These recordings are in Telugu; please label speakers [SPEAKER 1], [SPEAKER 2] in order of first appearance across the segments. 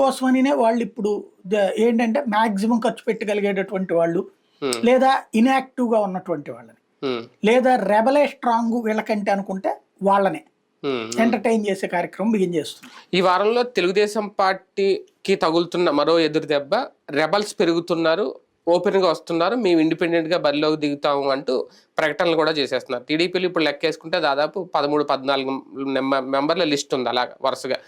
[SPEAKER 1] కోసమనినే వాళ్ళు ఇప్పుడు ఏంటంటే మాక్సిమం ఖర్చు పెట్టగలిగేటటువంటి వాళ్ళు లేదా ఇన్యాక్టివ్గా ఉన్నటువంటి వాళ్ళని. లేదా రెబలే స్ట్రాంగ్ వీళ్ళకంటే అనుకుంటే వాళ్ళనే. ఎంటర్టైన్ చేసే కార్యక్రమం బిగిన్ చేస్తుంది.
[SPEAKER 2] ఈ వారంలో తెలుగుదేశం పార్టీకి తగులుతున్న మరో ఎదురు దెబ్బ రెబల్స్ పెరుగుతున్నారు ఓపెన్గా వస్తున్నారు మేము ఇండిపెండెంట్గా బరిలోకి దిగుతాము అంటూ ప్రకటనలు కూడా చేసేస్తున్నారు. టీడీపీలు ఇప్పుడు లెక్కేసుకుంటే దాదాపు పదమూడు పద్నాలుగు మెంబర్ల లిస్ట్ ఉంది అలా వరుసగా.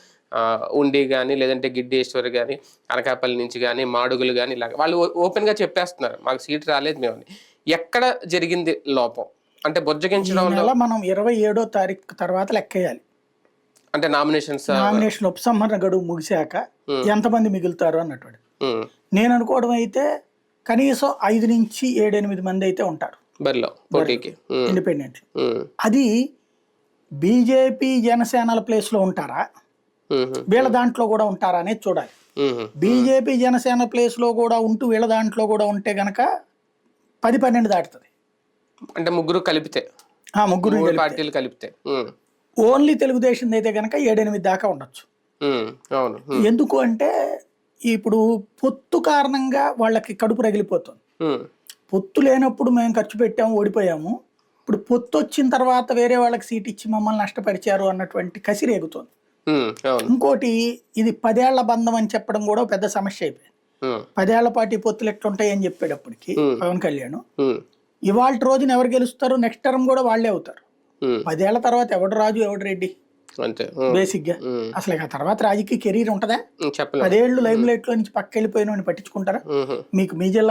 [SPEAKER 2] ఉండి కానీ లేదంటే గిడ్డేశ్వరి కానీ అనకాపల్లి నుంచి కానీ మాడుగులు కానీ ఇలాగ వాళ్ళు ఓ- ఓపెన్గా చెప్పేస్తున్నారు. మాకు సీట్ రాలేదు మేము. ఎక్కడ జరిగింది లోపం? అంటే బొజ్జగించడంలో
[SPEAKER 1] మనం ఇరవై ఏడో తారీఖు తర్వాత లెక్కేయాలి.
[SPEAKER 2] అంటే నామినేషన్స్
[SPEAKER 1] నామినేషన్ ఉపసంహరణ గడువు ముగిశాక ఎంతమంది మిగులుతారు అన్నటువంటి. నేను అనుకోవడం అయితే కనీసం ఐదు నుంచి ఏడెనిమిది మంది అయితే ఉంటారు.
[SPEAKER 2] బరిలో పోటీకి. ఉమ్,
[SPEAKER 1] ఇండిపెండెంట్. అది బీజేపీ జనసేనల ప్లేస్లో ఉంటారా? వీళ్ళ దాంట్లో కూడా ఉంటారా అనేది చూడాలి బీజేపీ జనసేన ప్లేస్లో కూడా ఉంటూ వీళ్ళ దాంట్లో కూడా ఉంటే గనక పది పన్నెండు దాటుతుంది.
[SPEAKER 2] అంటే ముగ్గురు కలిపితే.
[SPEAKER 1] ఆ ముగ్గురు
[SPEAKER 2] పార్టీలు కలిపితే.
[SPEAKER 1] ఓన్లీ తెలుగుదేశం అయితే గనక ఏడెనిమిది దాకా ఉండొచ్చు.
[SPEAKER 2] అవును.
[SPEAKER 1] ఎందుకు అంటే ఇప్పుడు పొత్తు కారణంగా వాళ్ళకి కడుపు రగిలిపోతుంది. పొత్తు లేనప్పుడు మేము ఖర్చు పెట్టాము ఓడిపోయాము. ఇప్పుడు పొత్తు వచ్చిన తర్వాత వేరే వాళ్ళకి సీట్ ఇచ్చి మమ్మల్ని నష్టపరిచారు అన్నటువంటి కసి రేగుతుంది.
[SPEAKER 2] ఉమ్, అవును
[SPEAKER 1] ఇంకోటి ఇది పదేళ్ళ బంధం అని చెప్పడం కూడా పెద్ద సమస్య అయిపోయింది. పదేళ్ళ పాటు పొత్తులు ఎట్లుంటాయి అని చెప్పేటప్పటికి
[SPEAKER 2] Hmm.
[SPEAKER 1] పవన్ కళ్యాణ్ ఇవాళ రోజున ఎవరు గెలుస్తారు? నెక్స్ట్ టర్మ్ కూడా వాళ్ళే అవుతారు. పదేళ్ళ తర్వాత ఎవడు రాజు ఎవడు రెడ్డి?
[SPEAKER 2] అంతే. బేసిక్గా
[SPEAKER 1] అసలు ఆ తర్వాత రాజకీయ కెరీర్ ఉంటదా? పదేళ్ళు లైమ్ లైట్లో నుంచి పక్క వెళ్ళిపోయిన పట్టించుకుంటారా? మీకు మీ జిల్లా